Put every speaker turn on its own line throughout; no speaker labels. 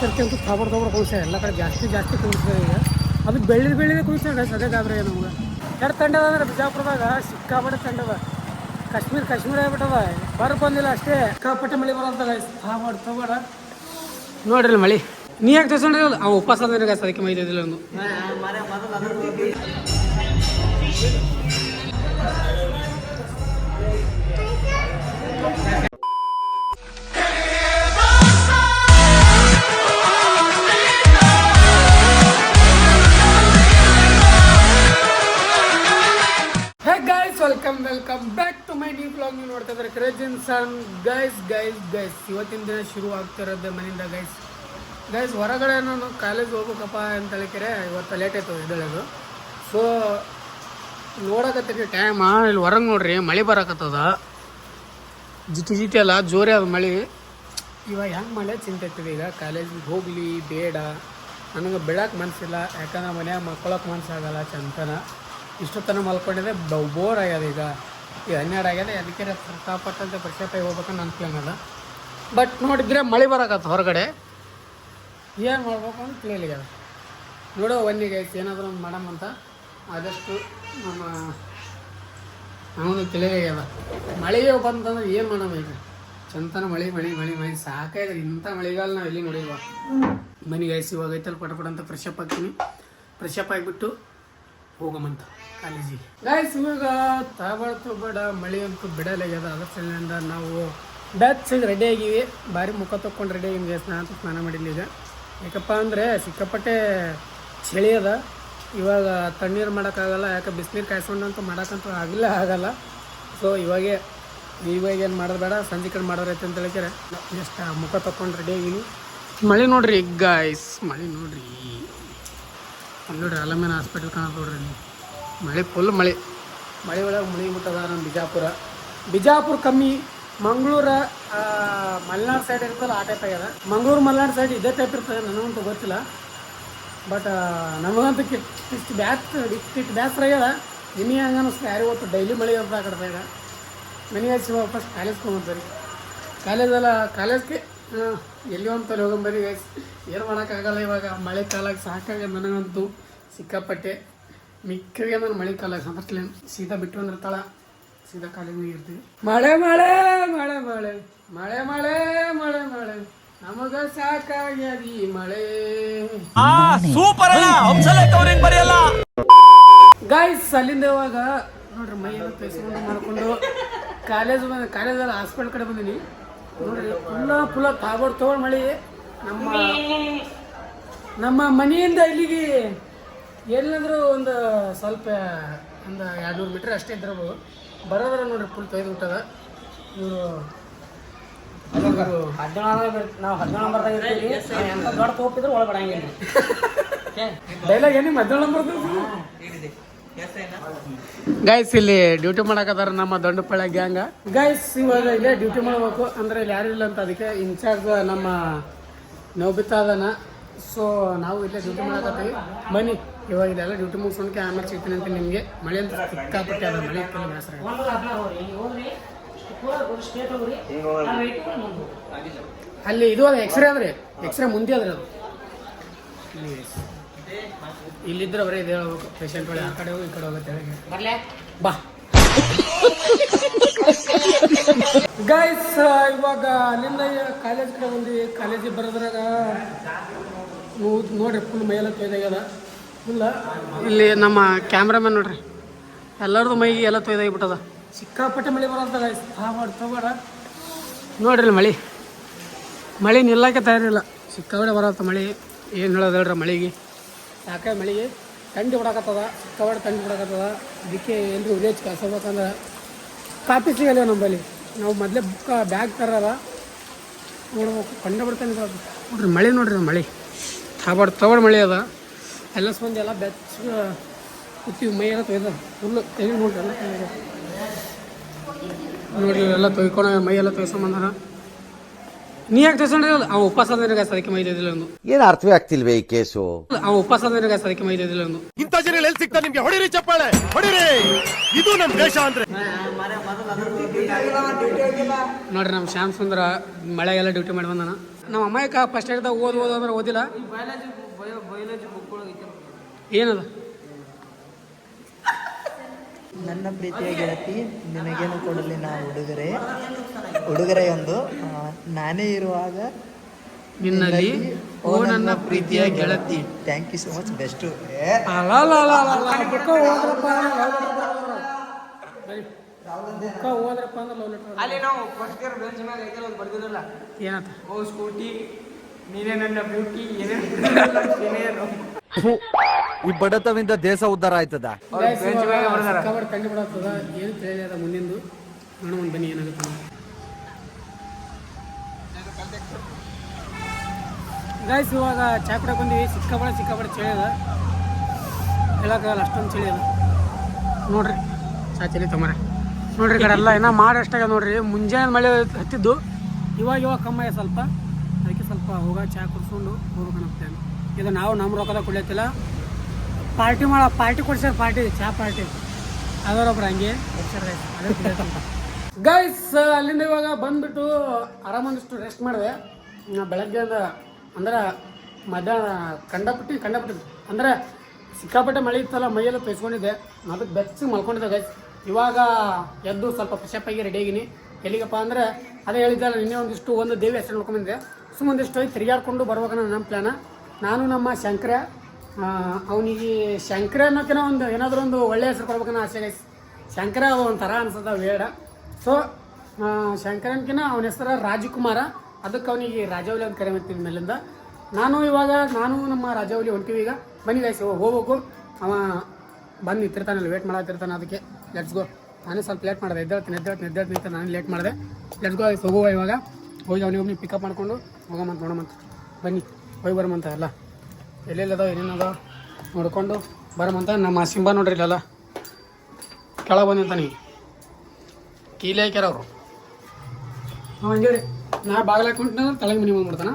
ಸರ್ತಿ ಅಂತೂ ಖಬರ್ ತಾಬಡ್ ಕುಣಿಸ್ತಾರೆ ಎಲ್ಲ ಕಡೆ ಜಾಸ್ತಿ ಜಾಸ್ತಿ ಕುಣಿಸ್ತಾರೆ ಈಗ. ಅದು ಬೆಳ್ಳಿ ಬೆಳ್ಳಿದೆ ಕುಣಿಸ್ತಾರೆ ಸದ್ಯ ಗಾಬ್ರಿ ನಮ್ಗೆ. ಎರಡು ತಂಡದ ಅಂದ್ರೆ ಬಿಜಾಪುರದಾಗ, ಸಿಕ್ಕಾಪಟ್ಟೆ ತಂಡದ ಕಾಶ್ಮೀರ ಕಾಶ್ಮೀರ ಆಗ್ಬಿಟ್ಟದ. ಬರ ಬಂದಿಲ್ಲ ಅಷ್ಟೇ. ಸಿಕ್ಕಾಪಟ್ಟೆ ಮಳೆ ಬರೋದಾಗ ತಾಬಡ್ ತಗೋಡ ನೋಡ್ರಿ ಮಳಿ. ನೀ ಯಾಕೆ ತಗೊಂಡ್ರಿ ಅವ ಉಪವಾಸ ಅಂದ್ರೆ ಅದಕ್ಕೆ ಮೈ ಮೈದಿಲ್ಲ ಒಂದು welcome back to my new blog ನೀವು ನೋಡ್ತಾ ಇದ್ದಾರೆ ಕ್ರೇಜಿನ್ ಸನ್ ಗೈಸ್ ಗೈಸ್ ಗೈಸ್ ಇವತ್ತಿನ ದಿನ ಶುರು ಆಗ್ತಿರೋದು ಮನೆಯಿಂದ ಗೈಸ್ ಗೈಸ್ ಹೊರಗಡೆ ನಾನು ಕಾಲೇಜ್ ಹೋಗ್ಬೇಕಪ್ಪ ಅಂತ ಹೇಳಿಕೆರೆ, ಇವತ್ತು ಲೇಟ್ ಆಯ್ತು ಹೇಳೋದು ಸೊ ನೋಡಕತ್ತೀರಿ ಟೈಮ ಇಲ್ಲಿ ಹೊರಗೆ ನೋಡ್ರಿ, ಮಳೆ ಬರಕತ್ತದ. ಜಿಟಿ ಜಿಟಿ ಅಲ್ಲ, ಜೋರೇ ಅದು ಮಳೆ. ಇವಾಗ ಹೆಂಗೆ ಮಳೆ ಚಿಂತೆ ಆಗ್ತದೆ ಈಗ? ಕಾಲೇಜಿಗೆ ಹೋಗಲಿ, ಬೇಡ. ನನಗೆ ಬೆಳಕ್ಕೆ ಮನಸ್ಸಿಲ್ಲ ಯಾಕಂದ್ರೆ ಮನ್ಯಾಗ ಮಲ್ಕೊಳಕ್ಕೆ ಮನಸ್ಸಾಗಲ್ಲ ಚಂತನ. ಇಷ್ಟೊತ್ತನ ಮಲ್ಕೊಂಡಿದೆ ಬೋರ್ ಆಗ್ಯದ ಈಗ. ಈಗ ಹನ್ನೆರಡು ಆಗ್ಯದ ಅದಕ್ಕೆ ಸಿಕ್ಕಾಪಟ್ಟಂತೆ ಪರಿಚಯ ಹೋಗ್ಬೇಕಂತ ಅದ. ಬಟ್ ನೋಡಿದ್ರೆ ಮಳೆ ಬರಕತ್ತ ಹೊರಗಡೆ. ಏನು ಮಾಡ್ಬೇಕು ಅಂತ ತಿಳಿಯಲಿಲ್ಲ ನೋಡೋ ಐತಿ ಏನಾದರೂ ಒಂದು ಮಾಡಮ್ ಅಂತ. ಆದಷ್ಟು ನಮ್ಮ ಅವನು ತಿಳಿಯಾಗ್ಯದ ಮಳೆಯೋ ಬಂತಂದ್ರೆ ಏನು ಮಾಡಮ್ಮ ಈಗ? ಚಂತನ ಮಳೆ ಮಳೆ ಮಳೆ ಮಳೆ. ಸಾಕಾಯ್ತು ಇಂಥ ಮಳೆಗಾಲ ನಾವು ಎಲ್ಲಿ ನೋಡಿಲ್ವ? ಮನೆಗೆ ಐಸಿ ಹೋಗೈತಲ್ಲಿ ಪಟ ಪಟ ಅಂತ ಫ್ರೆಶ್ ಅಪ್ ಆಗ್ತೀನಿ. ಫ್ರೆಶ್ ಅಪ್ ಆಗಿಬಿಟ್ಟು ಹೋಗಮಂತ ಕಾಲೇಜಿಗೆ. ಗಾಯ್ಸ್ ಇವಾಗ ತಾಬಾಳ್ತು ಬೇಡ ಮಳೆ ಅಂತೂ ಬಿಡಲಾಗ್ಯದ ಅದ್ರ ಸಲಿಂದ ನಾವು ಬ್ಯಾಚ್ ರೆಡಿ ಆಗಿವಿ. ಭಾರಿ ಮುಖ ತೊಗೊಂಡು ರೆಡಿ ಆಗಿವಿ. ಸ್ನಾನ ಸ್ನಾನ ಮಾಡಿಲ್ಲ ಈಗ ಯಾಕಪ್ಪ ಅಂದರೆ ಸಿಕ್ಕಾಪಟ್ಟೆ ಚಳಿ ಅದ. ಇವಾಗ ತಣ್ಣೀರು ಮಾಡೋಕ್ಕಾಗಲ್ಲ. ಯಾಕೆ ಬಿಸಿನೀರು ಕಾಯಿಸ್ಕೊಂಡಂತೂ ಮಾಡೋಕ್ಕಂತೂ ಆಗಿಲ್ಲ, ಆಗಲ್ಲ. ಸೊ ಇವಾಗೆ ಇವಾಗ ಏನು ಮಾಡೋದು ಬೇಡ. ಸಂಜೆ ಕಡೆ ಮಾಡೋರೈತೆ ಅಂತ ಹೇಳ್ತಾರೆ. ಜಸ್ಟ್ ಮುಖ ತೊಗೊಂಡು ರೆಡಿ ಆಗಿನಿ ಮಳೆ ನೋಡ್ರಿ ಗಾಯ್ಸ್ ಮಳೆ ನೋಡ್ರಿ. ಅಲ್ಲಿ ನೋಡ್ರಿ ಅಲಮೇನ ಹಾಸ್ಪಿಟಲ್ ಕಾಣತ್ ನೋಡ್ರಿ ಮಳೆ ಫುಲ್ ಮಳೆ. ಮಳೆ ಒಳಗೆ ಮುಳುಗಿಬಿಟ್ಟದ ನಮ್ಮ ಬಿಜಾಪುರ. ಬಿಜಾಪುರ ಕಮ್ಮಿ, ಮಂಗಳೂರು ಮಲೆನಾಡು ಸೈಡ್ ಇರ್ತಲ್ಲ ಆ ಟೈಪ್ ಆಗ್ಯದ. ಮಂಗಳೂರು, ಮಲೆನಾಡು ಸೈಡ್ ಇದೇ ಟೈಪ್ ಇರ್ತದೆ, ನನಗಂತೂ ಗೊತ್ತಿಲ್ಲ. ಬಟ್ ನಮಗಂತೂ ಕಿಟ್ ಇಷ್ಟು ಬ್ಯಾಸ್, ಇಷ್ಟು ಬ್ಯಾಸರ ಆಗ್ಯದ. ನಿಮಗೆ ಹಂಗೆ ಅನಿಸ್ತು ಯಾರು ಡೈಲಿ ಮಳೆ ಅಂತ ಆ ಕಡೆ ಸೈಡ. ಮನೆಗೆ ವಾಪಸ್ ಕಾಲೇಜ್ಗೆ ಹೋಗ್ತಾರೆ ಕಾಲೇಜಲ್ಲ ಕಾಲೇಜ್ಗೆ ಎಲ್ಲಿ ಅಂತಲ್ಲಿ ಹೋಗಂಬರಿ ಗೈಸ್ ಏನು ಮಾಡೋಕ್ಕಾಗಲ್ಲ ಇವಾಗ. ಮಳೆ ಕಾಲಕ್ಕೆ ಸಾಕಾಗ ನನಗಂತೂ ಸಿಕ್ಕಾಪಟ್ಟೆ. ಮಿಕ್ಕಿಗೆ ನಾನು ಮಳೆ ಕಾಲ ಸಂಪರ್ಕಲೇನು ಸೀದಾ ಬಿಟ್ಟು ಬಂದಿರ್ತಾಳ ಸೀದಾ ಕಾಲಿಗೆ ಇರ್ತೀವಿ. ಮಳೆ ಮಳೆ ಮಳೆ ಮಳೆ. ಮಳೆ ಮಳೆ ಮಳೆ ಮಳೆ. ನಮಗ ಸಾಕಾಗ್ಯದ ಮಳೆ.
ಸೂಪರ್ ಬರೆಯಲ್ಲ.
ಗಾಯ್ಸ್ ಅಲ್ಲಿಂದ ಇವಾಗ ನೋಡ್ರಿ ಮೈ ಎಲ್ಲ ಮಾಡ್ಕೊಂಡು ಕಾಲೇಜ್ ಬಂದ ಕಾಲೇಜಲ್ಲಿ ಹಾಸ್ಪಿಟಲ್ ಕಡೆ ಬಂದೀನಿ. ನೋಡ್ರಿ ಫುಲ್ಲ ಫುಲ್ಲ ತಾಗೋಡ್ ತಗೊಂಡು ಮಳಿ. ನಮ್ಮ ನಮ್ಮ ಮನೆಯಿಂದ ಇಲ್ಲಿಗೆ ಎಲ್ಲಂದ್ರೂ ಒಂದು ಸ್ವಲ್ಪ ಒಂದು ಎರಡು ನೂರು ಮೀಟ್ರ್ ಅಷ್ಟೇ ಇದ್ರವು ಬರೋದ್ರ ನೋಡ್ರಿ ಫುಲ್ ತೆಗೆದು ಬಿಟ್ಟದ. ಇವರು
ಹದಿನೇಳು ನಾವು ಹದಿನೇಳು ನಂಬರ್ ಒಳಗಡೆ ದೊಡ್ಡ ತೋಪಿದ್ರು ಒಳಗೆ ಬರಂಗಿಲ್ಲ
ಡೈಲಾಗ್ ಏನಿ ಮಧ್ಯಾಹ್ನ ಬರ್ತದೆ ಗೈಸ್ ಇಲ್ಲಿ ಡ್ಯೂಟಿ ಮಾಡಕತ್ತಾರ ನಮ್ಮ ದೊಡ್ಡಪಳ್ಳ ಗ್ಯಾಂಗ ಗೈಸ್ ಇವಾಗ ಇಲ್ಲೇ ಡ್ಯೂಟಿ ಮಾಡ್ಬೇಕು. ಅಂದ್ರೆ ಇಲ್ಲಿ ಯಾರು ಇಲ್ಲ ಅಂತ ಅದಕ್ಕೆ ಇನ್ಚಾರ್ಜ್ ನಮ್ಮ ನೋಬಿತಾದನ ಸೊ ನಾವು ಇಲ್ಲೇ ಡ್ಯೂಟಿ ಮಾಡಕತ್ತೀವಿ. ಬನ್ನಿ, ಇವಾಗ ಇಲ್ಲೆಲ್ಲ ಡ್ಯೂಟಿ ಮುಗಿಸ್ಕೊಂಡ್ಕೆ ಆಮೇಲೆ ಸಿಗ್ತೀನಿ ಅಂತ ನಿಮಗೆ. ಮಳೆ ಅಂತ ಸಿಕ್ಕಾಪಟ್ಟೆ ಅದ, ಮಳೆ
ಅಲ್ಲಿ
ಇದು ಅದ ಎಕ್ಸ್ರೇ ಅದ್ರಿ. ಎಕ್ಸ್ರೇ ಮುಂದೆ ಅದ್ರಿ ಅದು. ಇಲ್ಲಿದ್ರೆ ಬರೀ ಇದು ಹೇಳ್ಬೇಕು ಪೇಷಂಟ್ ಒಳಗೆ ಆ ಕಡೆ ಹೋಗಿ ಈ ಕಡೆ ಹೋಗುತ್ತೆ ಹೇಳಿ
ಬರ್ಲೆ?
ಬಾ. ಗೈಸ್ ಇವಾಗ ಅಲ್ಲಿಂದ ಕಾಲೇಜ್ ಕಡೆ ಬಂದ್ವಿ. ಕಾಲೇಜಿಗೆ ಬರೋದ್ರಾಗ ನೋಡ್ರಿ ಫುಲ್ ಮೈಯೆಲ್ಲ ತೊಯ್ದಾಗ್ಯದ. ಇಲ್ಲ? ಇಲ್ಲಿ ನಮ್ಮ ಕ್ಯಾಮ್ರಾಮನ್ ನೋಡ್ರಿ. ಎಲ್ಲರದು ಮೈಗೆ ಎಲ್ಲ ತೊಯ್ದಾಗಿಬಿಟ್ಟದ. ಸಿಕ್ಕಾಪಟ್ಟೆ ಮಳೆ ಬರೋದ ಗೈಸ್ ತಗೋಡ ತಗೋಡ ನೋಡ್ರಿ ಮಳೆ. ಮಳೆ ನಿಲ್ಲಕ್ಕೆ ತಯಾರಿಲ್ಲ. ಸಿಕ್ಕಾಪಟ್ಟೆ ಬರತ್ತ ಮಳೆ. ಏನು ಹೇಳೋದು ಹೇಳ್ರಿ ಮಳೆಗೆ? ಸಾಕಾಗಿ ಮಳೆಗೆ ತಂಡಿ ಬಿಡಕತ್ತದ ತವಡ ತಂಡಿ ಹೊಡಕತ್ತದ. ಅದಕ್ಕೆ ಎಲ್ಲರೂ ವಿಲೇಜ್ ಕಳ್ಸೋಬೇಕಂದ್ರೆ ಕಾಪಿ ಸಿಗಲ್ಲ ನಮ್ಮಲ್ಲಿ ನಾವು ಮೊದಲೇ ಬುಕ್ಕ ಬ್ಯಾಗ್ ತರಲ್ಲ ನೋಡ್ಬೇಕು, ಕಂಡು ಬಿಡ್ತಾನೆ ನೋಡ್ರಿ ಮಳೆ ನೋಡ್ರಿ ನಮ್ಮ ಮಳೆ. ತಾಬಾಡ್ ತವಡ ಮಳೆ ಅದ. ಎಲ್ಲ ಸಂಬಂಧ ಎಲ್ಲ ಬೆಚ್ಚ ಕುತ್ತೀವಿ ಮೈ ಎಲ್ಲ ತೊಯ್ದ ಫುಲ್ಲು ತೆಗಿ ನೋಡ್ರಿ ಎಲ್ಲ. ನೋಡ್ರಿ ಎಲ್ಲ ತೊಯ್ಕೊಂಡು ಮೈ ಎಲ್ಲ ತೊಯ್ಸ್ಕೊಂಬಂದಾರ ನೀ ಯಾಕೆ ತಗೊಂಡಿರಲ್ಲ ಅವ ಉಪವಾಸ ಅಂದ್ರೆ ಅದಕ್ಕೆ ಮೈದಿಲ್ಲ ಒಂದು
ಏನು ಅರ್ಥವೇ ಆಗ್ತಿಲ್ವೇ ಈ ಕೇಸು?
ಅವ ಉಪವಾಸ ಅಂದ್ರೆ ಅದಕ್ಕೆ ಮೈದಿಲ್ಲ ಒಂದು
ಇಂಥ ಜನ ಎಲ್ಲಿ ಸಿಗ್ತಾರೆ ನಿಮ್ಗೆ? ಹೊಡಿರಿ ಚಪ್ಪಾಳೆ ಹೊಡಿರಿ. ಇದು ನಮ್ಮ ದೇಶ ಅಂದ್ರೆ.
ನೋಡ್ರಿ ನಮ್ಮ ಶ್ಯಾಮ್ ಸುಂದರ ಮಳೆಗೆಲ್ಲ ಡ್ಯೂಟಿ ಮಾಡಿ ಬಂದಾನ. ನಮ್ಮ ಅಮ್ಮಾಯಕ ಫಸ್ಟ್ ಏಡ್ದಾಗ ಓದ್ ಓದು ಅಂದ್ರೆ ಓದಿಲ್ಲ? ಏನದ?
ನನ್ನ ಪ್ರೀತಿಯ ಗೆಳತಿ ನಿನಗೇನು ಕೊಡಲಿ ನಾ ಉಡುಗೊರೆ. ಉಡುಗೊರೆಯೊಂದು ಎಂದು ನಾನೇ ಇರುವಾಗ
ನಿನ್ನಲ್ಲಿ ಓ ನನ್ನ ಪ್ರೀತಿಯ ಗೆಳತಿ.
Thank you so much best
ಅಲ್ಲಿ ನಾವು ಫಸ್ಟ್ ಇಯರ್ ಬೆಂಚ್ ಮೇಲೆ ಐತಲ್ಲ ಒಂದು ಬರ್ದಿರಲ್ಲ
ಏನಂತ?
ಓ ಸ್ಕೂಟಿ ನೀನೇ ನನ್ನ ಬ್ಯೂಟಿ ಏನೇನು
ಈ ಬಡತವಿಂದ ದೇಶ ಉದ್ಧಾರ ಆಯ್ತದ?
ಕವರ್ ಕಂಡು ಬಿಡತ್ತದ ಏನು ತಿಳಿಯದ ಮುಂದಿಂದು ನೋಡೋಣ ಬನ್ನಿ ಏನಾಗುತ್ತೆ ಗೈಸ್ ಇವಾಗ ಚಾ ಬಂದಿವಿ ಬಂದೀವಿ. ಸಿಕ್ಕಾಪಡೆ ಸಿಕ್ಕಾಪಡೆ ಚಳಿ ಅದ. ಹೇಳಕ್ಕಾಗಲ್ಲ ಅಷ್ಟೊಂದು ಚಳಿ ಅದ. ನೋಡ್ರಿ ಚಾಚಲಿ ತೊಂಬರೆ ನೋಡ್ರಿ ಕಡೆ ಎಲ್ಲ ಏನೋ ಮಾಡಿ ಅಷ್ಟಾಗ ನೋಡ್ರಿ. ಮುಂಜಾನೆ ಮಳೆ ಹತ್ತಿದ್ದು. ಇವಾಗ ಇವಾಗ ಕಮ್ಮಿ ಸ್ವಲ್ಪ. ಅದಕ್ಕೆ ಸ್ವಲ್ಪ ಹೋಗ ಚಾ ಕುಡ್ಸ್ಕೊಂಡು ಹೋಗ್ಬೇಕನ್ನೋ ಪ್ಲ್ಯಾನ್ ಇದು ನಾವು ನಮ್ಮ ರೊಕ್ಕದ ಕುಡಿಯತ್ತಿಲ್ಲ. ಪಾರ್ಟಿ ಮಾಡೋ, ಪಾರ್ಟಿ ಕೊಡ್ಸ್ಯಾರ ಪಾರ್ಟಿ, ಚಾ ಪಾರ್ಟಿ. ಅದರೊಬ್ರು ಹಂಗೆ ಗೈಸ್ ಅಲ್ಲಿಂದ ಇವಾಗ ಬಂದ್ಬಿಟ್ಟು ಆರಾಮೊಂದಿಷ್ಟು ರೆಸ್ಟ್ ಮಾಡಿದೆ. ನಾ ಬೆಳಗ್ಗೆಯಿಂದ ಅಂದ್ರೆ ಮಧ್ಯಾಹ್ನ ಕಂಡಪಟ್ಟಿ ಕಂಡಪಟ್ಟಿ ಅಂದ್ರೆ ಸಿಕ್ಕಾಪಟ್ಟೆ ಮಳೆ ಇತ್ತಲ್ಲ, ಮೈಯೆಲ್ಲ ತೊಯ್ಸ್ಕೊಂಡಿದ್ದೆ. ಅದಕ್ಕೆ ಬೆಚ್ಚಿ ಮಲ್ಕೊಂಡಿದ್ದೆ ಗೈಸ್ ಇವಾಗ ಎದ್ದು ಸ್ವಲ್ಪ ಫ್ರೆಶಪ್ ಆಗಿ ರೆಡಿ ಆಗಿನಿ. ಎಲ್ಲಿಗಪ್ಪ ಅಂದ್ರೆ ಅದೇ ಹೇಳಿದ್ದಲ್ಲ, ನಿನ್ನೆ ಒಂದಿಷ್ಟು ಒಂದು ದೇವಿ ಹೆಸರು ನೋಡ್ಕೊಂಡಿದ್ದೆ ಹೋಗಿ ತಿರುಗಾಡ್ಕೊಂಡು ಬರ್ಬೇಕನ್ನೋ ನಮ್ಮ ಪ್ಲ್ಯಾನ ನಾನು ನಮ್ಮ ಶಂಕರ ಅವನಿಗೆ ಶಂಕರ ಅನ್ನೋಕಿನ ಒಂದು ಏನಾದರೂ ಒಂದು ಒಳ್ಳೆಯ ಹೆಸರು ಕೊಡ್ಬೇಕನ್ನೋ ಆಸೆ ಗೈಸ್ ಶಂಕರ ಒಂಥರ ಅನ್ಸದ ವೇಡ ಸೊ ಶಂಕರನ್ಕಿನ ಅವನ ಹೆಸರು ರಾಜಕುಮಾರ. ಅದಕ್ಕೆ ಅವನಿಗೆ ರಾಜವಲಿ ಅಂತ ಕರಿಮತ್ತೀನಿ ಮೇಲಿಂದ. ನಾನು ಇವಾಗ, ನಾನು ನಮ್ಮ ರಾಜವಲಿ ಹೊಂಟಿವಿ ಈಗ. ಬನ್ನಿ ಗೈಸ್ ಹೋಗ್ಬೇಕು. ಅವ ಬಂದು ನಿಂತಿರ್ತಾನಲ್ಲ ವೇಟ್ ಮಾಡತ್ತಿರ್ತಾನೆ ಅದಕ್ಕೆ. ಲೆಟ್ಸ್ ಗೋ ನಾನೇ ಸ್ವಲ್ಪ ಲೇಟ್ ಮಾಡಿದೆ. ಎದ್ದೇಳ್ತೀನಿ ಎದ್ದೇಳ್ತೀನಿ ಎದ್ದೇಳ್ತೀನಿ ಅಂತ ನಾನು ಲೇಟ್ ಮಾಡಿದೆ. ಲೆಟ್ಸ್ ಗೋ ಹೋಗುವ ಇವಾಗ. ಹೋಗಿ ಅವನಿಗೆ ಒಮ್ಮೆ ಪಿಕಪ್ ಮಾಡ್ಕೊಂಡು ಹೋಗಮಂತ ನೋಡಮಂತ ಬನ್ನಿ, ಹೋಗಿ ಬರಮಂತ ಎಲ್ಲ. ಎಲ್ಲೆಲ್ಲದಾವ ಏನೇನದ ನೋಡ್ಕೊಂಡು ಬರಮಂತ ನಮ್ಮ ಸಿಂಬ ನೋಡ್ರಿ ಇಲ್ಲೆಲ್ಲ. ಕೆಳಗೆ ಬಂದಿಂತಾನೆ ಕೀಲಿ ಹಾಕ್ಯಾರ ಅವರು. ನಾವು ಹಂಗೇಳಿ ನಾ ಬಾಗಿಲು ಹಾಕೊಂಡ್ರೆ ತಲೆಗೆ ಮನೆ ಮಾಡ್ತಾನ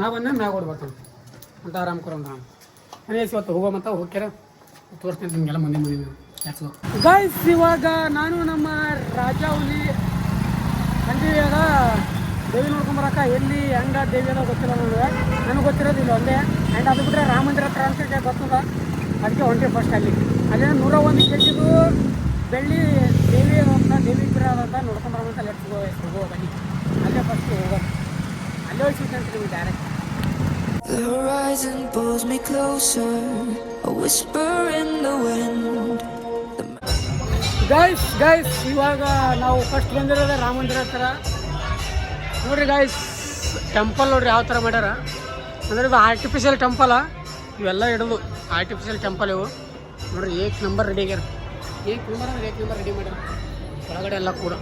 ನಾ ಬಂದ ಮ್ಯಾಗ ಓಡ್ಬೇಕು ಅಂತ ಆರಾಮ್ ಕೊರಂತ ಮನೆ ಇವತ್ತು ಹೋಗೋಮಂತ ಹೋಗ್ಯಾರ. ತೋರಿಸ್ತೀನಿ ನಿಮಗೆಲ್ಲ ಮುಂದೆ ಮುಂದೆ ಗೈಸ್ ಇವಾಗ ನಾನು ನಮ್ಮ ರಾಜ ಹುಲಿ ಬಂದಿವಾಗ ದೇವಿ ನೋಡ್ಕೊಂಬರಕ್ಕ ಎಲ್ಲಿ ಹೆಂಗ ದೇವಿ ಅನ್ನೋ ಗೊತ್ತಿಲ್ಲ ನೋಡಿದ್ರೆ ನನಗೆ ಗೊತ್ತಿರೋದಿಲ್ಲ ಒಂದೇ. ಆ್ಯಂಡ್ ಅದು ಬಿಟ್ಟರೆ ರಾಮ ಮಂದಿರ ಹತ್ರ ಅಂತ ಬರ್ತದ ಅದಕ್ಕೆ ಹೊಂಟಿ ಫಸ್ಟ್ ಅಲ್ಲಿ. ಅಲ್ಲೇ ನೂರ ಒಂದು ಕೆ ಜಿದು ಬೆಳ್ಳಿ ದೇವಿ ಅಂತ ದೇವಿ ಅಂತ ನೋಡ್ಕೊಂಬರಂತ ಗೋ ಹೋಗೋ ಬನ್ನಿ. ಅಲ್ಲೇ ಫಸ್ಟ್ ಹೋಗೋದು ಅಲ್ಲೇ ಹೋಗಿ ಸಿಗ್ತಂತೀವಿ direct
The horizon pulls me closer, a whisper in the wind.
Guys guys ಇವಾಗ ನಾವು ಫಸ್ಟ್ ಬಂದಿರೋದೇ ರಾಮ ಮಂದಿರ ಹತ್ರ. ನೋಡ್ರಿ ಗಾಯ್ಸ್ ಟೆಂಪಲ್ ನೋಡ್ರಿ ಯಾವ ಥರ ಮಾಡ್ಯಾರ? ಅಂದ್ರೆ ಇದು ಆರ್ಟಿಫಿಷಿಯಲ್ ಟೆಂಪಲ ಇವೆಲ್ಲ ಇಡೋದು ಆರ್ಟಿಫಿಷಿಯಲ್ ಟೆಂಪಲ್ ಇವು. ನೋಡ್ರಿ, ಏಕ್ ನಂಬರ್ ರೆಡಿ ಆಗ್ಯಾರ. ಏಕ್ ನಂಬರ್ ಅಂದ್ರೆ ಏಕ್ ನಂಬರ್ ರೆಡಿ ಮಾಡ್ಯಾರ. ಒಳಗಡೆ ಎಲ್ಲ ಕೂಡ.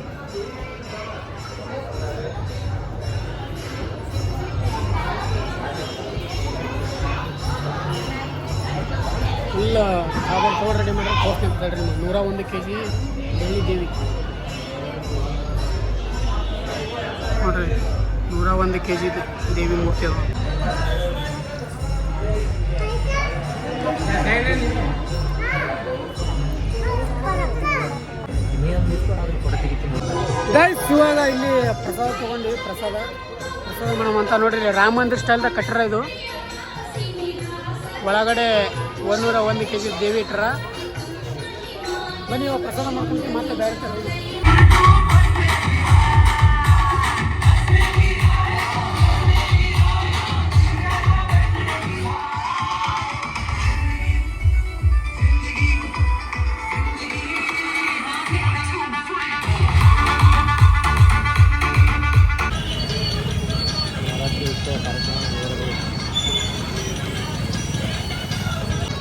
ಫುಲ್ ಆಗ ಕಾರ್ಡ್ ರೆಡಿ ಮಾಡ್ಯಾರ. ನೀವು ನೂರ ಒಂದು ಕೆ ಜಿ ಬೆಳ್ಳಿ ದೇವಿ ನೋಡ್ರಿ, ನೂರ ಒಂದು ಕೆ ಜಿ ದೇವಿ ಮೂರ್ತಿ ಅದು ಇವಾಗ ಇಲ್ಲಿ ಪ್ರಸಾದ ತಗೊಂಡು, ಪ್ರಸಾದ. ಪ್ರಸಾದ ಮೇಡಮ್ ಅಂತ ನೋಡ್ರಿ ರಾಮ ಮಂದಿರ ಸ್ಟೈಲ್ದಾಗ ಕಟ್ಟರ ಇದು. ಒಳಗಡೆ ಒಂದೂರ ಒಂದು ಕೆ ಜಿ ದೇವಿ ಇಟ್ಟರ ಬನ್ನಿ, ಇವಾಗ ಪ್ರಸಾದ ಮಾಡ್ಕೊಂಡು ಮತ್ತೆ ಬೇರೆ ಥರ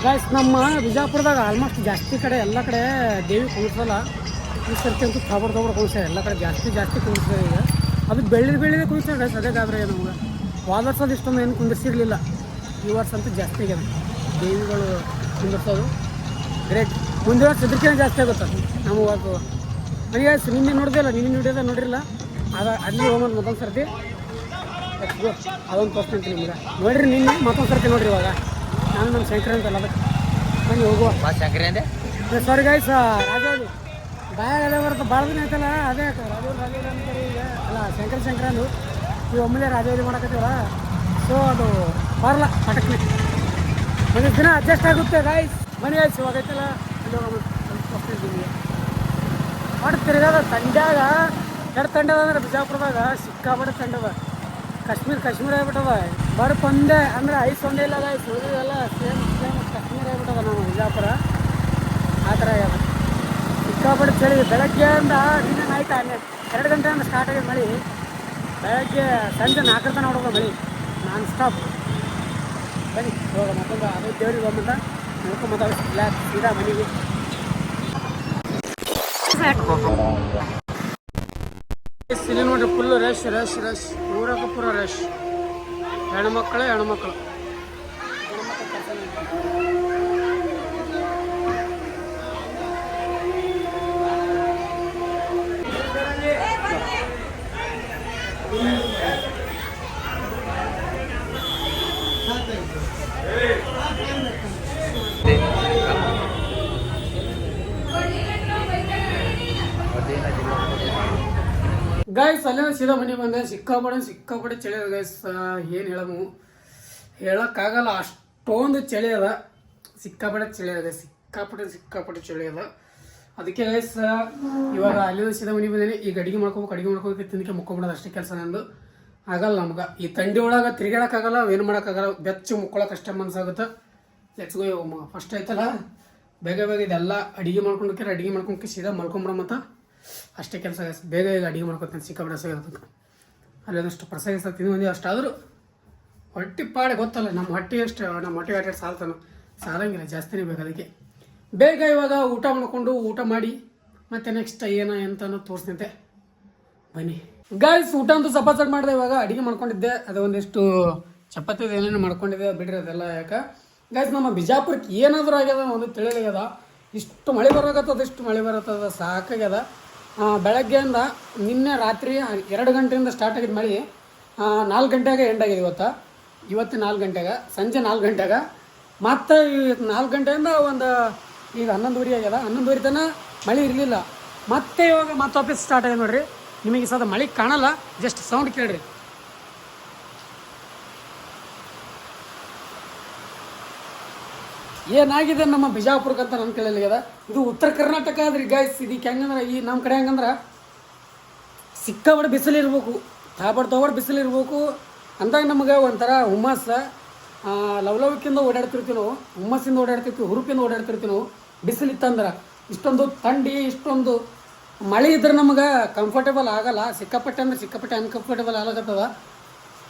ಗೈಸ್ ನಮ್ಮ ಬಿಜಾಪುರದಾಗ ಆಲ್ಮೋಸ್ಟ್ ಜಾಸ್ತಿ ಕಡೆ ಎಲ್ಲ ಕಡೆ ದೇವಿ ಕುಣಿಸಲ್ಲ ಈ ಸರ್ತಿ ಅಂತೂ ತಗೊಡ್ ತಗೊಡ್ ಕುಣಿಸ್ತಾರೆ ಎಲ್ಲ ಕಡೆ ಜಾಸ್ತಿ ಜಾಸ್ತಿ ಕುಣಿಸ್ತಾರೆ ಈಗ. ಅದು ಬೆಳ್ಳಿ ಬೆಳ್ಳಿದೆ ಕುಣಿಸ್ತಾರೆ ಗೈಸ್ ಅದೇ ಗಾಬ್ರೆ ನಮ್ಗೆ. ಹೋದ ವರ್ಷ ಅದು ಇಷ್ಟೊಂದು ಏನು ಕುಂದಿರ್ಸಿರ್ಲಿಲ್ಲ. ಈ ವರ್ಷ ಅಂತೂ ಜಾಸ್ತಿ ಆಗ್ಯದ. ದೇವಿಗಳು ಕುಂದಿರ್ಸೋದು. ಗ್ರೇಟ್ ಮುಂದಿನ ವರ್ಷ ಇದಕ್ಕಿಂತ ಜಾಸ್ತಿ ಆಗುತ್ತೆ ನಮ್ಮ ಅದು ನನಗೆ ನಿನ್ನೆ ನೋಡಿದೆ ಅಲ್ಲ, ನಿನ್ನೆ ನೋಡಿದ ನೋಡಿರಲ್ಲ ಅದ ಅಲ್ಲಿ ಹೋಗೋದು ಮತ್ತೊಂದು ಸರ್ತಿ ಅದೊಂದು ತೋರಿಸ್ತೀನಿ ನಿಮ್ಗೆ. ನೋಡಿರಿ ನಿನ್ನೆ ಮತ್ತೊಂದು ಸರ್ತಿ ನೋಡ್ರಿ ಇವಾಗ. ನಾನು ನಮ್ಮ ಶಂಕರ ಅಂತಲ್ಲ ಅದಕ್ಕೆ. ಬನ್ನಿ ಹೋಗುವ.
ಶಂಕರ ಅಂದೆ.
ಸಾರಿ ಗಾಯ್ಸ್ ರಾಜೋಲಿ ಬಾಯಾಗೆಲ್ಲ ಬರುತ್ತೆ ಭಾಳ ದಿನ ಆಯ್ತಲ್ಲ ಅದೇ ರಾಜೋಲಿ ರಾಜೋಲಿ ಅಂತಾರೆ ಈಗ. ಅಲ್ಲ ಶಂಕರ ಶಂಕರ ಅಂದು ಈಗ ಒಮ್ಮೆಲೆ ರಾಜೋಲಿ ಮಾಡಕತ್ತೀವಲ್ಲ? ಸೊ ಅದು ಬರಲ್ಲ ಪಟಕ್ನೆ. ಒಂದು ದಿನ ಅಡ್ಜಸ್ಟ್ ಆಗುತ್ತೆ ಗಾಯ್ಸ್ ಬನ್ನಿ ಗಾಯ್ಸ್ ಇವಾಗೈತಲ್ಲ ಅಂತ ಹೋಗ್ತಿದ್ದೀನಿ ಒಟ್ಟು ತಿರ್ಗಾದ ತಂಡ್ಯಾಗ ಎರಡು ತಂಡದ ಅಂದ್ರೆ ಬಿಜಾಪುರದಾಗ ಸಿಕ್ಕಾಪಟ್ಟೆ ತಂಡದ. ಕಾಶ್ಮೀರ ಕಾಶ್ಮೀರ ಆಗ್ಬಿಟ್ಟದ ಬರ್ಪ್ ಒಂದೇ, ಅಂದ್ರೆ ಐಸ್ ಒಂದೇ ಇಲ್ಲ ಐಸ್ ಎಲ್ಲ ಸೇಮ್ ಸೇಮ್ ಕಾಶ್ಮೀರ ಆಗ್ಬಿಟ್ಟದ ನಮ್ಮ ಬಿಜಾಪುರ. ಆ ಥರ ಆಗ್ಯದ ಸಿಕ್ಕಾಪಟ್ಟೆ ಚಳಿ. ಬೆಳಗ್ಗೆಯಿಂದ ನಿನ್ನೆ ನೈಟ್ ಹನ್ನೆರಡು ಎರಡು ಗಂಟೆಯಿಂದ ಸ್ಟಾರ್ಟ್ ಆಗಿದೆ ಮಳೆ. ಬೆಳಗ್ಗೆ ಸಂಜೆ ನಾಲ್ಕರ ತನಕ ನೋಡೋದು ಮಳೆ ನಾನ್ ಸ್ಟಾಪ್ ಬನ್ನಿ, ಇವಾಗ ಮತ್ತೊಂದು ಅದು ದೇವ್ರಿಗೆ ಬಂದ ನೋಡ್ಕೊಂಡು ಇಲ್ಲ, ಸೀದಾ ಮನೆಗೆ. ನೋಡ್ರಿ? ಫುಲ್ ರಶ್ ರಶ್ ರಶ್ ಊರಾಗ ಪೂರ ರಶ್ ಹೆಣ್ಮಕ್ಳು ಹೆಣ್ಮಕ್ಳು. ಸೀದಾ ಮನೆ ಬಂದೆ ಸಿಕ್ಕಾಪಡೆ ಸಿಕ್ಕಾಪಡೆ ಚಳಿ ಅದ ಗೈಸ್ ಏನು ಹೇಳಮು ಹೇಳೋಕ್ಕಾಗಲ್ಲ, ಅಷ್ಟೊಂದು ಚಳಿ ಅದ. ಸಿಕ್ಕಾಪಡೆ ಚಳಿ ಅದ ಸಿಕ್ಕಾಪಟ್ಟೆ ಸಿಕ್ಕಾಪಟ್ಟೆ ಚಳಿ ಅದ. ಅದಕ್ಕೆ ಗೈಸ್ ಇವಾಗ ಅಲ್ಲಿಂದ ಸೀದಾ ಮನೆ ಬಂದೇನೆ. ಈಗ ಅಡಿಗೆ ಮಾಡ್ಕೋಬೇಕು ಅಡಿಗೆ ಮಾಡ್ಕೋಬೇಕು ತಿಂದಕ್ಕೆ ಮುಕ್ಕೊಂಬಿಡೋದು ಅಷ್ಟೇ ಕೆಲಸ ನಂದು. ಆಗಲ್ಲ ನಮ್ಗೆ. ಈ ತಂಡಿ ಒಳಗೆ ತಿರುಗಾಡೋಕ್ಕಾಗಲ್ಲ ಏನು ಮಾಡೋಕ್ಕಾಗಲ್ಲ. ಬೆಚ್ಚು ಮುಕ್ಕೊಳಕ್ಕೆ ಅಷ್ಟೇ ಮನಸ್ಸಾಗುತ್ತೆ ಲೆಟ್ಸ್ ಗೋ ಫಸ್ಟ್ ಆಯ್ತಲ್ಲ? ಬೇಗ ಬೇಗ ಇದೆಲ್ಲ ಅಡಿಗೆ ಮಾಡ್ಕೊಂಡ್ರೆ ಅಡಿಗೆ ಮಾಡ್ಕೊಂಡು ಸೀದಾ ಮಲ್ಕೊಂಬಿಡೋ ಮತ್ತು. ಅಷ್ಟೇ ಕೆಲಸ ಬೇಗ ಬೇಗ ಅಡಿಗೆ ಮಾಡ್ಕೊತೀನಿ, ಸಿಕ್ಕಾಪಟ್ಟೆ ಸಿಗೋದಕ್ಕೆ ಅಲ್ಲಿ ಒಂದಷ್ಟು ಪ್ರಸಾದ ತಿಂದು ಅಷ್ಟು ಅಷ್ಟಾದರೂ ಹೊಟ್ಟೆ ಪಾಡೆ ಗೊತ್ತಲ್ಲ, ನಮ್ಮ ಹೊಟ್ಟೆ ಎಷ್ಟು ನಮ್ಮ ಹೊಟ್ಟೆ ಆಟ ಸಾಲ್ತಾನು. ಸಾಲಂಗಿಲ್ಲ, ಜಾಸ್ತಿನೇ ಬೇಕು ಅದಕ್ಕೆ. ಬೇಗ ಇವಾಗ ಊಟ ಮಾಡಿಕೊಂಡು ಊಟ ಮಾಡಿ, ಮತ್ತೆ ನೆಕ್ಸ್ಟ್ ಏನೋ ಎಂತನೋ ತೋರಿಸ್ತಿದ್ದೆ ಬನ್ನಿ. ಗಾಯ್ಸ್ ಊಟ ಅಂತೂ ಸಪಾಸಟ್ ಮಾಡಿದೆ, ಇವಾಗ ಅಡುಗೆ ಮಾಡ್ಕೊಂಡಿದ್ದೆ. ಅದು ಒಂದಿಷ್ಟು ಚಪಾತಿ ಏನೇನು ಮಾಡ್ಕೊಂಡಿದ್ದೆ ಬಿಡ್ರಿ ಅದೆಲ್ಲ ಯಾಕೆ. ಗಾಯ್ಸ್ ನಮ್ಮ ಬಿಜಾಪುರಕ್ಕೆ ಏನಾದರೂ ಆಗ್ಯದ, ಒಂದು ತಿಳಿಯಾಗ್ಯದ ಇಷ್ಟು ಮಳೆ ಬರೋಕತ್ತದ, ಇಷ್ಟು ಮಳೆ ಬರತ್ತದ ಸಾಕಾಗ್ಯದ. ಬೆಳಗ್ಗೆಯಿಂದ ನಿನ್ನೆ ರಾತ್ರಿ ಎರಡು ಗಂಟೆಯಿಂದ ಸ್ಟಾರ್ಟ್ ಆಗಿದ್ದು ಮಳೆ ನಾಲ್ಕು ಗಂಟೆಗೆ ಆಗಿದೆ ಇವತ್ತು ಇವತ್ತು ನಾಲ್ಕು ಗಂಟೆಗೆ, ಸಂಜೆ ನಾಲ್ಕು ಗಂಟೆಗೆ. ಮತ್ತು ನಾಲ್ಕು ಗಂಟೆಯಿಂದ ಒಂದು, ಈಗ ಹನ್ನೊಂದುವರೆ ಆಗ್ಯದ. ಹನ್ನೊಂದುವರೆ ತನಕ ಮಳೆ ಇರಲಿಲ್ಲ. ಮತ್ತೆ ಇವಾಗ ಮತ್ತೆ ವಾಪಸ್ ಸ್ಟಾರ್ಟ್ ಆಗಿದೆ ನೋಡಿರಿ. ನಿಮಗೆ ಸದ ಮಳೆ ಕಾಣಲ್ಲ ಜಸ್ಟ್ ಸೌಂಡ್ ಕೇಳ್ರಿ. ಏನಾಗಿದೆ ನಮ್ಮ ಬಿಜಾಪುರಕ್ಕೆ ಅಂತ ನನ್ನ ಕೇಳಲಿಗದ ಇದು ಉತ್ತರ ಕರ್ನಾಟಕ ಆದ್ರಿ ಗಾಯ್ಸ್ ಇದಕ್ಕೆ ಹೆಂಗಂದ್ರೆ ಈ ನಮ್ಮ ಕಡೆ ಹೆಂಗಂದ್ರೆ ಸಿಕ್ಕಾಬಡ ಬಿಸಿಲು ಇರ್ಬೇಕು ತಾಬಡ್ ತಗೊಬಡ್ ಬಿಸಿಲು ಇರ್ಬೇಕು ಅಂದಾಗ ನಮಗೆ ಒಂಥರ ಹುಮ್ಮಸ್ಸ. ಆ, ಲವಲವಿಕೆಯಿಂದ ಓಡಾಡ್ತಿರ್ತೀವಿ ನಾವು ಹುಮ್ಮಸ್ಸಿಂದ ಓಡಾಡ್ತಿರ್ತೀವಿ ಹುರುಪಿಂದ ಓಡಾಡ್ತಿರ್ತೀವಿ ನಾವು. ಬಿಸಿಲು ಇತ್ತಂದ್ರೆ ಇಷ್ಟೊಂದು ಥಂಡಿ ಇಷ್ಟೊಂದು ಮಳೆ ಇದ್ರೆ ನಮಗೆ ಕಂಫರ್ಟೇಬಲ್ ಆಗಲ್ಲ. ಸಿಕ್ಕಾಪಟ್ಟೆ ಅಂದ್ರೆ ಸಿಕ್ಕಾಪಟ್ಟೆ ಅನ್ಕಂಫರ್ಟೇಬಲ್ ಆಗತ್ತದ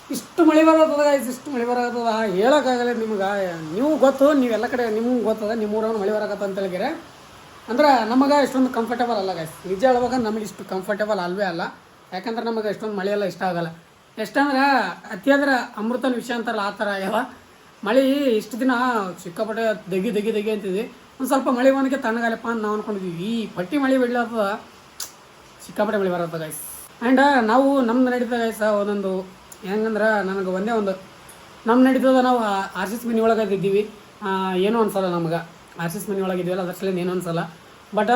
ಇಷ್ಟು ಮಳೆ ಬರತ್ತದ guys, ಇಷ್ಟು ಮಳೆ ಬರಾಗತ್ತದ ಹೇಳೋಕ್ಕಾಗಲ್ಲ ನಿಮ್ಗೆ. ನೀವು ಗೊತ್ತು ನೀವೆಲ್ಲ ಕಡೆ ನಿಮ್ಗೆ ಗೊತ್ತದ ನಿಮ್ಮ ಊರಾಗ ಮಳೆ ಬರಕತ್ತ ಅಂತ ಹೇಳಿದ್ರೆ. ಅಂದ್ರೆ ನಮಗೆ ಇಷ್ಟೊಂದು ಕಂಫರ್ಟೇಬಲ್ ಅಲ್ಲ ಗಾಯ್ಸ್ ನಿಜ ಹೇಳುವಾಗ ನಮಗೆ ಇಷ್ಟು ಕಂಫರ್ಟೇಬಲ್ ಅಲ್ವೇ ಅಲ್ಲ. ಯಾಕಂದ್ರೆ ನಮಗೆ ಇಷ್ಟೊಂದು ಮಳೆ ಎಲ್ಲ ಇಷ್ಟ ಆಗಲ್ಲ. ಎಷ್ಟಂದ್ರೆ ಅತಿಯಾದ್ರೆ ಅಮೃತನ ವಿಷಯ ಅಂತಾರಲ್ಲ ಆ ಥರ ಆಗ್ಯಾವ ಮಳೆ ಇಷ್ಟು ದಿನ ಸಿಕ್ಕಾಪಟ್ಟೆ ದಗಿ ದಗಿ ದಗಿ ಅಂತಿದ್ವಿ ಒಂದು ಸ್ವಲ್ಪ ಮಳೆ ಬಂದಕ್ಕೆ ತಣ್ಣಗಾಲಪ್ಪ ಅಂತ ನಾವು ಅಂದ್ಕೊಂಡಿದ್ವಿ ಈ ಪಟ್ಟಿ ಮಳೆ ಬೀಳತ್ತದ ಸಿಕ್ಕಾಪಟ್ಟೆ ಮಳೆ ಬರುತ್ತೆ ಗಾಯ್ಸ್ ಆ್ಯಂಡ್ ನಾವು ನಮ್ದು ನಡೀತದೆ ಗೈಸ್ ಒಂದೊಂದು ಹೆಂಗಂದ್ರೆ ನನಗೆ ಒಂದೇ ಒಂದು ನಮ್ಮ ನಡೀತದ ನಾವು ಆರ್ ಸಿ ಎಸ್ ಮನೆ ಒಳಗೆ ಇದ್ದೀವಿ ಏನೂ ಅನ್ಸಲ್ಲ ನಮ್ಗೆ. ಆರ್ ಸಿ ಎಸ್ ಮನೆ ಒಳಗೆ ಇದೀವಲ್ಲ ಅದ್ರ ಸಲ ಏನೂ ಅನ್ಸಲ್ಲ. ಬಟ್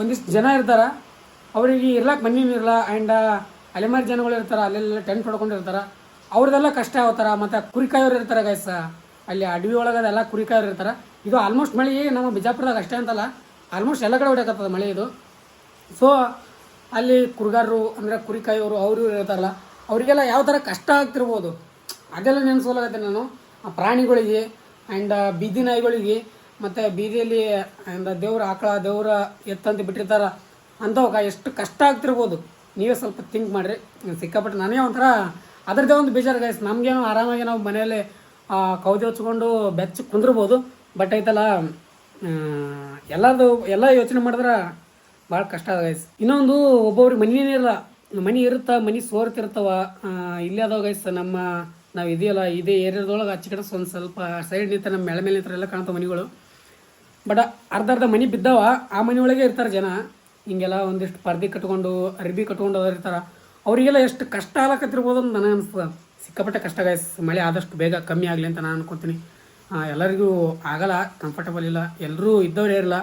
ಒಂದಿಷ್ಟು ಜನ ಇರ್ತಾರೆ, ಅವರಿಗೆ ಇರ್ಲಾಕ ಮನೆ ಇರಲ್ಲ ಆ್ಯಂಡ್ ಅಲೆಮಾರಿ ಜನಗಳು ಇರ್ತಾರೆ, ಅಲ್ಲೆಲ್ಲ ಟೆಂಟ್ ಹೊಡ್ಕೊಂಡಿರ್ತಾರೆ ಅವ್ರದೆಲ್ಲ ಕಷ್ಟ ಆಗ್ತಾರೆ, ಮತ್ತು ಕುರಿಕಾಯವ್ರು ಇರ್ತಾರೆ ಗೈಸ್ ಅಲ್ಲಿ ಅಡವಿ ಒಳಗೆ ಅದೆಲ್ಲ ಕುರಿಕಾಯವ್ರು ಇರ್ತಾರೆ. ಇದು ಆಲ್ಮೋಸ್ಟ್ ಮಳೆ, ನಮ್ಮ ಬಿಜಾಪುರದಾಗ ಅಷ್ಟೇ ಅಂತಲ್ಲ ಆಲ್ಮೋಸ್ಟ್ ಎಲ್ಲ ಕಡೆ ಹೊಡೆಯಕತ್ತದ ಮಳೆ ಇದು. ಸೊ ಅಲ್ಲಿ ಕುರುಗಾರರು, ಅಂದರೆ ಕುರಿಕಾಯವರು ಅವರು ಇರ್ತಾರಲ್ಲ ಅವರಿಗೆಲ್ಲ ಯಾವ ಥರ ಕಷ್ಟ ಆಗ್ತಿರ್ಬೋದು. ಅದೆಲ್ಲ ನೆನೆಸೋಲಾಗತ್ತೆ ನಾನು. ಆ ಪ್ರಾಣಿಗಳಿಗೆ ಆ್ಯಂಡ್ ಬೀದಿ ನಾಯಿಗಳಿಗೆ ಮತ್ತು ಬೀದಿಯಲ್ಲಿ ಆ್ಯಂಡ್ ದೇವ್ರ ಆಕಳ, ದೇವ್ರ ಎತ್ತಂತ ಬಿಟ್ಟಿರ್ತಾರ ಅಂಥವಾಗ ಎಷ್ಟು ಕಷ್ಟ ಆಗ್ತಿರ್ಬೋದು. ನೀವೇ ಸ್ವಲ್ಪ ಥಿಂಕ್ ಮಾಡಿರಿ. ಸಿಕ್ಕಾಪಟ್ಟೆ ನಾನೇ ಒಂಥರ ಅದರದ್ದೇ ಒಂದು ಬೇಜಾರು ಗೈಸ್ ನಮಗೇನೋ ಆರಾಮಾಗಿ ನಾವು ಮನೆಯಲ್ಲಿ ಕೌದಿ ಹಚ್ಕೊಂಡು ಬೆಚ್ಚ ಕುಂದಿರ್ಬೋದು. ಬಟ್ ಐತಲ್ಲ ಎಲ್ಲರದು, ಎಲ್ಲ ಯೋಚನೆ ಮಾಡಿದ್ರೆ ಭಾಳ ಕಷ್ಟ ಆಗೈಸ್ ಗೈಸ್ ಇನ್ನೊಂದು ಒಬ್ಬೊಬ್ರಿಗೆ ಮನಿನೇ ಇಲ್ಲ. ಮನಿ ಇರುತ್ತಾ ಮನಿ ಸೋರ್ತಿರ್ತಾವ ಇಲ್ಲಿ ಅದಾವ ಗೈಸ್ ನಮ್ಮ, ನಾವು ಇದೆಯಲ್ಲ, ಇದೇ ಏರಿಯಾದೊಳಗೆ ಆಚೆ ಕಡೆ ಒಂದು ಸ್ವಲ್ಪ ಸೈಡ್ ನಿಂತ ನಮ್ಮ ಮೇಲೆ ಮೇಲೆ ನಿಂತರೆಲ್ಲ ಕಾಣ್ತಾವ ಮನಿಗಳು ಬಟ್ ಅರ್ಧ ಅರ್ಧ ಮನಿ ಬಿದ್ದಾವ, ಆ ಮನೆ ಒಳಗೆ ಇರ್ತಾರೆ ಜನ. ಹಿಂಗೆಲ್ಲ ಒಂದಿಷ್ಟು ಪರ್ದೆ ಕಟ್ಕೊಂಡು, ಅರ್ಬಿ ಕಟ್ಕೊಂಡು ಅವ್ರು ಇರ್ತಾರೆ. ಅವರಿಗೆಲ್ಲ ಎಷ್ಟು ಕಷ್ಟ ಆಗ್ಲಕತ್ತಿರ್ಬೋದು ಅಂತ ನನಗೆ ಅನಿಸ್ತದೆ. ಸಿಕ್ಕಾಪಟ್ಟೆ ಕಷ್ಟ ಗೈಸ್ ಮಳೆ ಆದಷ್ಟು ಬೇಗ ಕಮ್ಮಿ ಆಗಲಿ ಅಂತ ನಾನು ಅನ್ಕೊತೀನಿ. ಎಲ್ಲರಿಗೂ ಆಗಲ್ಲ ಕಂಫರ್ಟಬಲ್ ಇಲ್ಲ. ಎಲ್ಲರೂ ಇದ್ದವ್ರೇ ಇರಲ್ಲ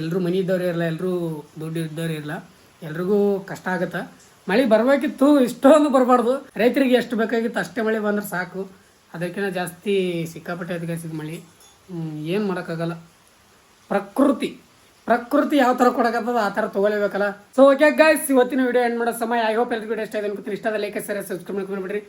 ಎಲ್ಲರೂ ಮನೆ ಇದ್ದವ್ರೇ ಇರಲ್ಲ ಎಲ್ಲರೂ ದುಡ್ಡು ಇದ್ದವ್ರೇ ಇರಲ್ಲ ಎಲ್ರಿಗೂ ಕಷ್ಟ ಆಗತ್ತೆ. ಮಳೆ ಬರಬೇಕಿತ್ತು, ಇಷ್ಟೊಂದು ಬರಬಾರ್ದು. ರೈತರಿಗೆ ಎಷ್ಟು ಬೇಕಾಗಿತ್ತು ಅಷ್ಟೇ ಮಳೆ ಬಂದ್ರೆ ಸಾಕು. ಅದಕ್ಕಿಂತ ಜಾಸ್ತಿ ಸಿಕ್ಕಾಪಟ್ಟೆ ಅದಕ್ಕೆ ಮಳೆ ಏನು ಮಾಡೋಕ್ಕಾಗಲ್ಲ. ಪ್ರಕೃತಿ ಪ್ರಕೃತಿ ಯಾವ ಥರ ಕೊಡಕತ್ತದ ಆ ಥರ ತೊಗೊಲೇಬೇಕಲ್ಲ ಸೊ ಓಕೆ ಗಾಯ್ಸ್ ಇವತ್ತಿನ ವಿಡಿಯೋ ಎಂಡ್ ಮಾಡೋ ಸಮಯ. ಐ ಹೋಪ್ ಎಲ್ರಿಗೂ ಇಷ್ಟ ಇದೆ ಅನ್ಕೋತೀನಿ. ಇಷ್ಟ ಲೈಕ್ ಸರಿ ಸಬ್ಸ್ಕ್ರೈಬ್ ಮಾಡ್ಕೊಂಡ್ಬಿಡ್ರಿ.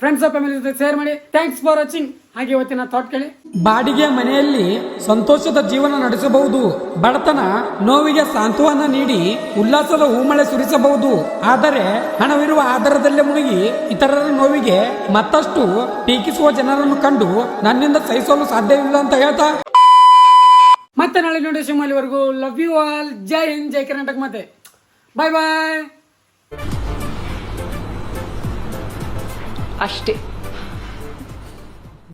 ಫ್ರೆಂಡ್ಸ್ ಫ್ಯಾಮಿಲಿ ಜೊತೆ ಶೇರ್ ಮಾಡಿ. ಥ್ಯಾಂಕ್ಸ್ ಫಾರ್ ವಾಚಿಂಗ್ ಹಾಗೆ ಇವತ್ತಿನ ಥಾಟ್ ಕೇಳಿ. ಬಾಡಿಗೆ ಮನೆಯಲ್ಲಿ ಸಂತೋಷದ ಜೀವನ ನಡೆಸಬಹುದು. ಬಡತನ ನೋವಿಗೆ ಸಾಂತ್ವನ ನೀಡಿ ಉಲ್ಲಾಸದ ಹೂಮಳೆ ಸುರಿಸಬಹುದು. ಆದರೆ ಹಣವಿರುವ ಆಧಾರದಲ್ಲೇ ಮುಳುಗಿ ಇತರರ ನೋವಿಗೆ ಮತ್ತಷ್ಟು ಟೀಕಿಸುವ ಜನರನ್ನು ಕಂಡು ನನ್ನಿಂದ ಸಹಿಸಲು ಸಾಧ್ಯವಿಲ್ಲ ಅಂತ ಹೇಳ್ತಾ. ಮತ್ತೆ ನಾಳೆ ನೋಡಿ ಶಿವಮಲ್ಲಿವರೆಗೂ ಲವ್ ಯು ಆಲ್ ಜೈ ಹಿಂದ್ ಜೈ ಕರ್ನಾಟಕ ಮತ್ತೆ ಬಾಯ್ ಬಾಯ್
ಅಷ್ಟೇ.